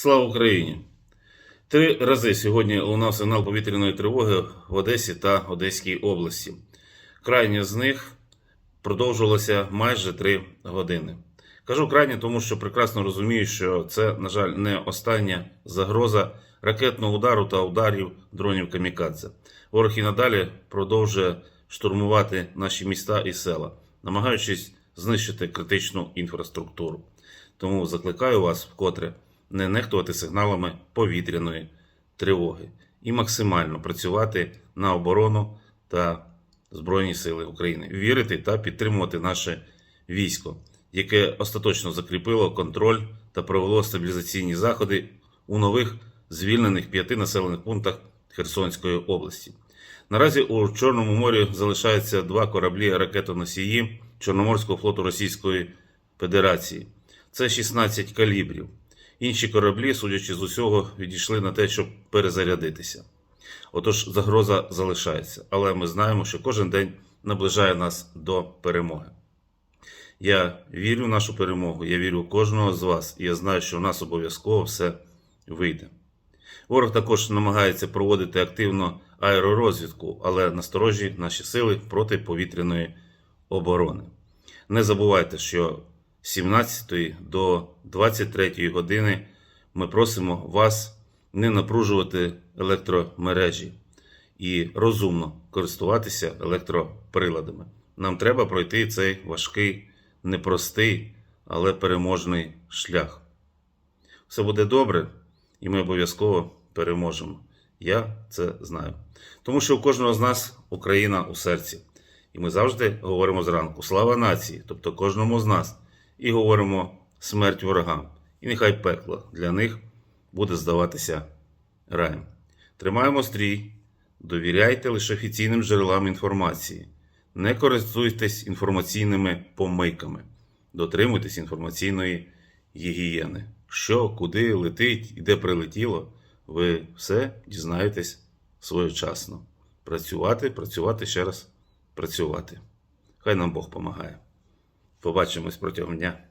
Слава Україні! Три рази сьогодні лунав сигнал повітряної тривоги в Одесі та Одеській області. Крайня з них продовжувалася майже три години. Кажу крайня, тому що прекрасно розумію, що це, на жаль, не остання загроза ракетного удару та ударів дронів камікадзе. Ворог і надалі продовжує штурмувати наші міста і села, намагаючись знищити критичну інфраструктуру. Тому закликаю вас вкотре не нехтувати сигналами повітряної тривоги і максимально працювати на оборону та Збройні Сили України, вірити та підтримувати наше військо, яке остаточно закріпило контроль та провело стабілізаційні заходи у нових звільнених п'яти населених пунктах Херсонської області. Наразі у Чорному морі залишаються два кораблі ракетоносії Чорноморського флоту Російської Федерації. Це 16 калібрів. Інші кораблі, судячи з усього, відійшли на те, щоб перезарядитися. Отож, загроза залишається, але ми знаємо, що кожен день наближає нас до перемоги. Я вірю в нашу перемогу, я вірю в кожного з вас, і я знаю, що в нас обов'язково все вийде. Ворог також намагається проводити активно аеророзвідку, але насторожі наші сили протиповітряної оборони. Не забувайте, що 17 до 23 години ми просимо вас не напружувати електромережі і розумно користуватися електроприладами. Нам треба пройти цей важкий, непростий, але переможний шлях. Все буде добре, і ми обов'язково переможемо. Я це знаю. Тому що у кожного з нас Україна у серці. І ми завжди говоримо зранку слава нації, тобто кожному з нас, і говоримо смерть ворогам. І нехай пекло для них буде здаватися раєм. Тримаємо стрій, довіряйте лише офіційним джерелам інформації, не користуйтесь інформаційними помийками, дотримуйтесь інформаційної гігієни. Що, куди летить і де прилетіло, ви все дізнаєтесь своєчасно. Працювати, працювати ще раз, працювати. Хай нам Бог помагає. Побачимось протягом дня.